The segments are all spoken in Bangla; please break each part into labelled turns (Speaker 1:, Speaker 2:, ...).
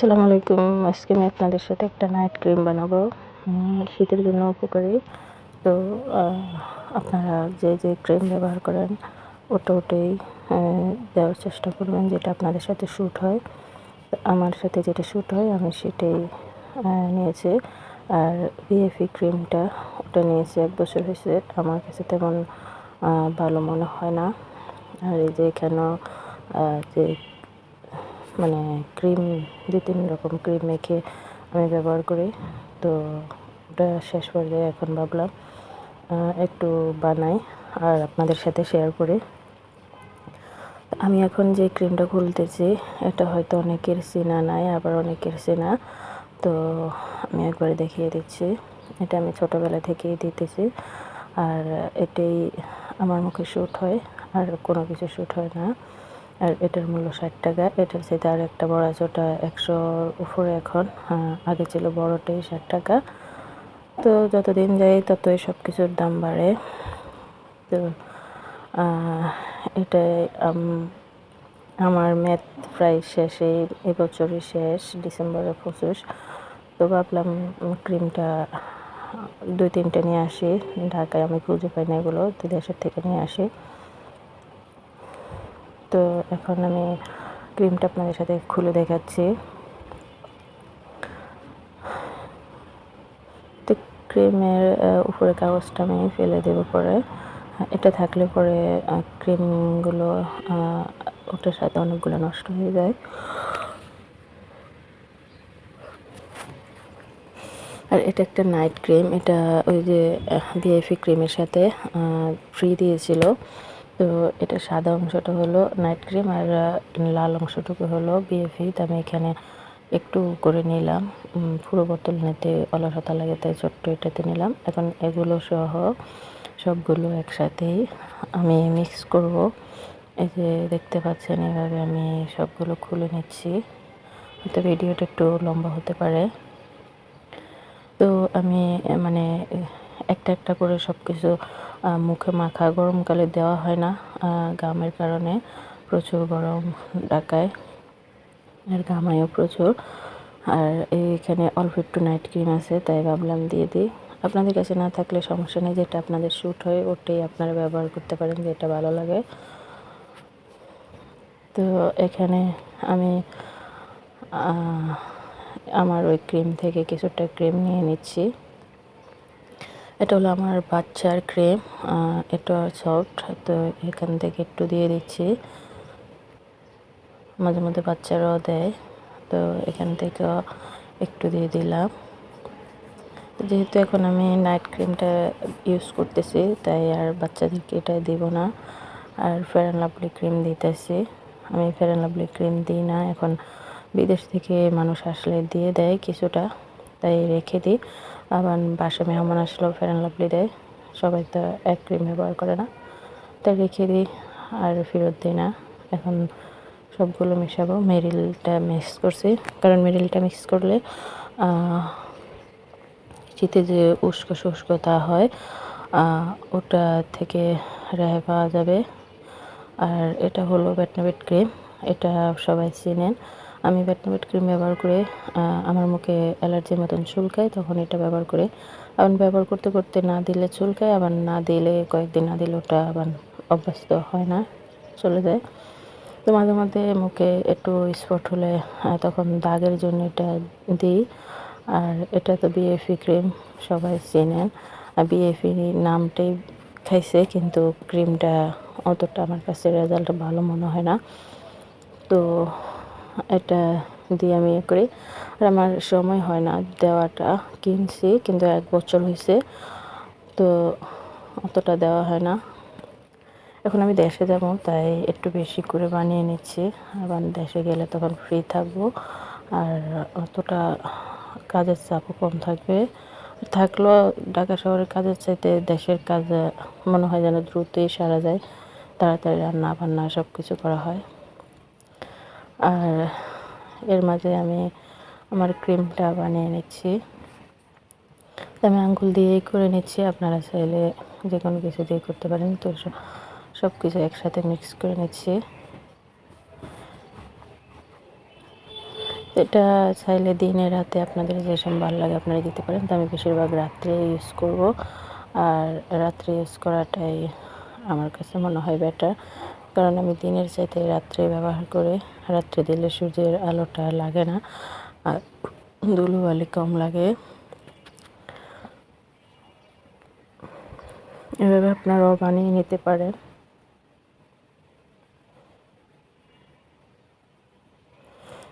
Speaker 1: আসসালামু আলাইকুম। আজকে আমি আপনাদের সাথে একটা নাইট ক্রিম বানাবো। শীতের জন্য উপকারী। তো আপনারা যে যে ক্রিম ব্যবহার করেন, ওটা ওটাই দেওয়ার চেষ্টা করবেন যেটা আপনাদের সাথে শ্যুট হয়। আমার সাথে যেটা শ্যুট হয়, আমি সেটাই নিয়েছি। আর বিএফি ক্রিমটা ওটা নিয়েছি এক বছর হয়েছে। আমার কাছে তেমন ভালো মনে হয় না। আর এই যে এখানেও যে মানে ক্রিম দু তিন রকম ক্রিম মেখে আমি ব্যবহার করি। তো ওটা শেষ পর্যায়ে এখন ভাবলাম একটু বানাই আর আপনাদের সাথে শেয়ার করি। আমি এখন যে ক্রিমটা খুলতেছি, এটা হয়তো অনেকের চেনা নাই, আবার অনেকের চেনা। তো আমি একবারে দেখিয়ে দিচ্ছি। এটা আমি ছোটোবেলা থেকেই দিতেছি আর এটাই আমার মুখে শ্যুট হয় আর কোনো কিছু শ্যুট হয় না। আর এটার মূল্য ষাট টাকা। এটার সাথে আর একটা বড় ছোটা একশোর উপরে এখন। আগে ছিল বড়টাই ষাট টাকা। তো যতদিন যায় ততই সব কিছুর দাম বাড়ে। তো এটাই আমার ম্যাথ প্রায় শেষে এবছরই শেষ, ডিসেম্বরের পঁচিশ। তো ভাবলাম ক্রিমটা দুই তিনটে নিয়ে আসি। ঢাকায় আমি খুঁজে পাই না এগুলো দেশের থেকে নিয়ে আসি। তো এখন আমি ক্রিমটা আপনাদের সাথে খুলে দেখাচ্ছি। তো ক্রিমের উপরে কাগজটা আমি ফেলে দেব পরে। এটা থাকলে পরে ক্রিমগুলো ওটার সাথে অনেকগুলো নষ্ট হয়ে যায়। আর এটা একটা নাইট ক্রিম, এটা ওই যে বিএফি ক্রিমের সাথে ফ্রি দিয়েছিল। তো এটা সাদা অংশটা হলো নাইট ক্রিম আর লাল অংশটুকু হলো বিএফি তো আমি এখানে একটু করে নিলাম। পুরো বোতল নিতে অলসতা লাগে, তাই ছোট্ট এটাতে নিলাম। এখন এগুলো সহ সবগুলো একসাথেই আমি মিক্স করব। এই যে দেখতে পাচ্ছেন, এভাবে আমি সবগুলো খুলে নিচ্ছি। হয়তো ভিডিওটা একটু লম্বা হতে পারে। তো আমি মানে একটা একটা করে সব কিছু মুখে মাখা গরমকালে দেওয়া হয় না গামের কারণে প্রচুর গরম ঢাকায়, আর ঘামায়ও প্রচুর। আর এইখানে অল্প একটু নাইট ক্রিম আছে, তাই ভাবলাম দিয়ে দিই। আপনাদের কাছে না থাকলে সমস্যা নেই, যেটা আপনাদের শ্যুট হয়, ওটাই আপনারা ব্যবহার করতে পারেন, যেটা ভালো লাগে। তো এখানে আমি আমার ওই ক্রিম থেকে কিছুটা ক্রিম নিয়ে নিচ্ছি। এটা হলো আমার বাচ্চার ক্রিম এটা সফট তো এখান থেকে একটু দিয়ে দিচ্ছি। মাঝে মধ্যে বাচ্চারাও দেয়, তো এখান থেকে একটু দিয়ে দিলাম। যেহেতু এখন আমি নাইট ক্রিমটা ইউজ করতেছি, তাই আর বাচ্চাদেরকে এটা দিব না। আর ফেয়ার অ্যান্ড লাভলি ক্রিম দিতেছি। আমি ফেয়ার অ্যান্ড লাভলি ক্রিম দিই না, এখন বিদেশ থেকে মানুষ আসলে দিয়ে দেয় কিছুটা, তাই রেখে দিই। আবার বাসা মেহমান ফেয়ার অ্যান্ড লাভলি দেয় সবাই তো এক ক্রিম ব্যবহার করে না। তাই রেখে দিই, আর ফেরত দিই না। এখন সবগুলো মেশাবো। মেরিলটা মিক্স করছি। কারণ মেরিলটা মিক্স করলে শীতে যে উস্কো শুষ্কতা হয় ওটা থেকে রেহাই পাওয়া যাবে। আর এটা হলো ব্যাটনাবেট ক্রিম এটা সবাই চিনেন। আমি ব্যাটনাবেট ক্রিম ব্যবহার করে আমার মুখে অ্যালার্জির মতন চুলকায়, তখন এটা ব্যবহার করে। আবার ব্যবহার করতে করতে না দিলে চুলকায়, আবার না দিলে কয়েকদিন না দিলে ওটা আবার অভ্যস্ত হয় না, চলে যায়। তো মাঝে মধ্যে মুখে একটু স্পট হলে তখন দাগের জন্য এটা দিই। আর এটা তো বিএফি ক্রিম সবাই চেনেন আর বিএফি নামটাই খাইছে, কিন্তু ক্রিমটা অতটা আমার কাছে রেজাল্ট ভালো মনে হয় না। তো এটা দিয়ে আমি ইয়ে করি। আর আমার সময় হয় না দেওয়াটা কিনছি, কিন্তু এক বছর হয়েছে তো অতটা দেওয়া হয় না। এখন আমি দেশে যাব, তাই একটু বেশি করে বানিয়ে নিচ্ছি। আবার দেশে গেলে তখন ফ্রি থাকব। আর অতটা কাজের চাপও কম থাকবে। থাকলেও ঢাকা শহরের কাজের চাইতে দেশের কাজ মনে হয় যেন দ্রুতই সারা যায়। তাড়াতাড়ি রান্না বান্না সব কিছু করা হয়। আর এর মাঝে আমি আমার ক্রিমটা বানিয়ে নিচ্ছি। আমি আঙ্গুল দিয়েই করে নিচ্ছি। আপনারা চাইলে যে কোনো কিছু দিয়ে করতে পারেন। তো সব- কিছু একসাথে মিক্স করে নিচ্ছি। এটা চাইলে দিনে রাতে আপনাদের যে সময় ভালো লাগে আপনারা দিতে পারেন। তো আমি বেশিরভাগ রাত্রে ইউজ করব। আর রাত্রে ইউজ করাটাই আমার কাছে মনে হয় বেটার কারণ আমি দিনের চাইতে রাত্রে ব্যবহার করে রাত্রে দিলে সূর্যের আলোটা লাগে না, আর ধুলোবালি কম লাগে। এভাবে আপনারাও বানিয়ে নিতে পারেন।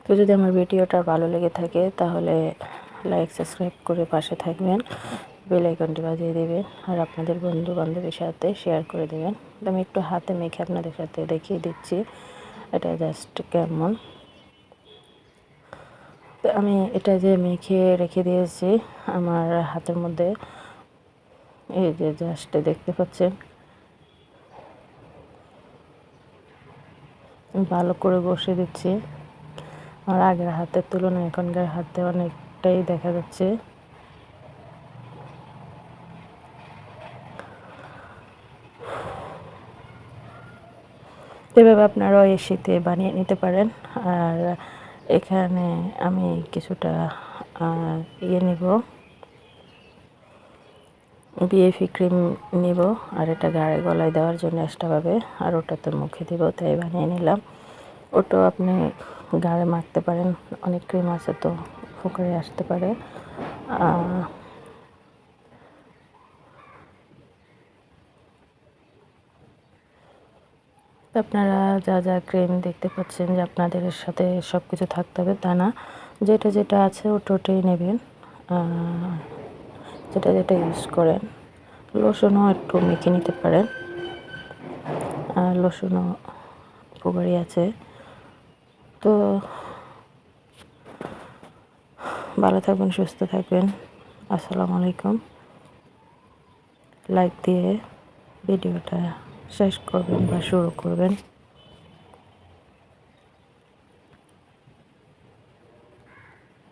Speaker 1: তো যদি আমার ভিডিওটা ভালো লেগে থাকে, তাহলে লাইক সাবস্ক্রাইব করে পাশে থাকবেন। বেল আইকনটি বাজিয়ে দেবেন আর আপনাদের বন্ধু বান্ধবের সাথে শেয়ার করে দেবেন। আমি একটু হাতে মেখে আপনাদের সাথে দেখিয়ে দিচ্ছি, এটা জাস্ট কেমন। তো আমি এটা যে মেখে রেখে দিয়েছি, আমার হাতের মধ্যে, এই যে জাস্ট দেখতে পাচ্ছেন। ভালো করে বসে দিচ্ছি। আমার আগের হাতের তুলনায় এখনকার হাতে অনেকটাই দেখা যাচ্ছে। এভাবে আপনারাও এই শীতে বানিয়ে নিতে পারেন। আর এখানে আমি কিছুটা ইয়ে নিব। বিএফি ক্রিম নিব। আর এটা গায়ে গলায় দেওয়ার জন্য এক্সট্রাভাবে আর ওটা তো মুখে দিব, তাই বানিয়ে নিলাম। ওটাও আপনি গায়ে মাখতে পারেন। অনেক ক্রিম আছে তো ফুকরে আসতে পারে। আপনারা যা যা ক্রিম দেখতে পাচ্ছেন যে আপনাদের সাথে সব কিছু থাকতে হবে তা না। যেটা যেটা আছে ওটা ওটাই নেবেন। যেটা যেটা ইউজ করেন। লোশনও একটু মেখে নিতে পারেন। আর লোশনও উপকারী আছে। তো ভালো থাকবেন, সুস্থ থাকবেন। আসসালামু আলাইকুম। লাইক দিয়ে ভিডিওটা শেষ করবেন বা শুরু করবেন।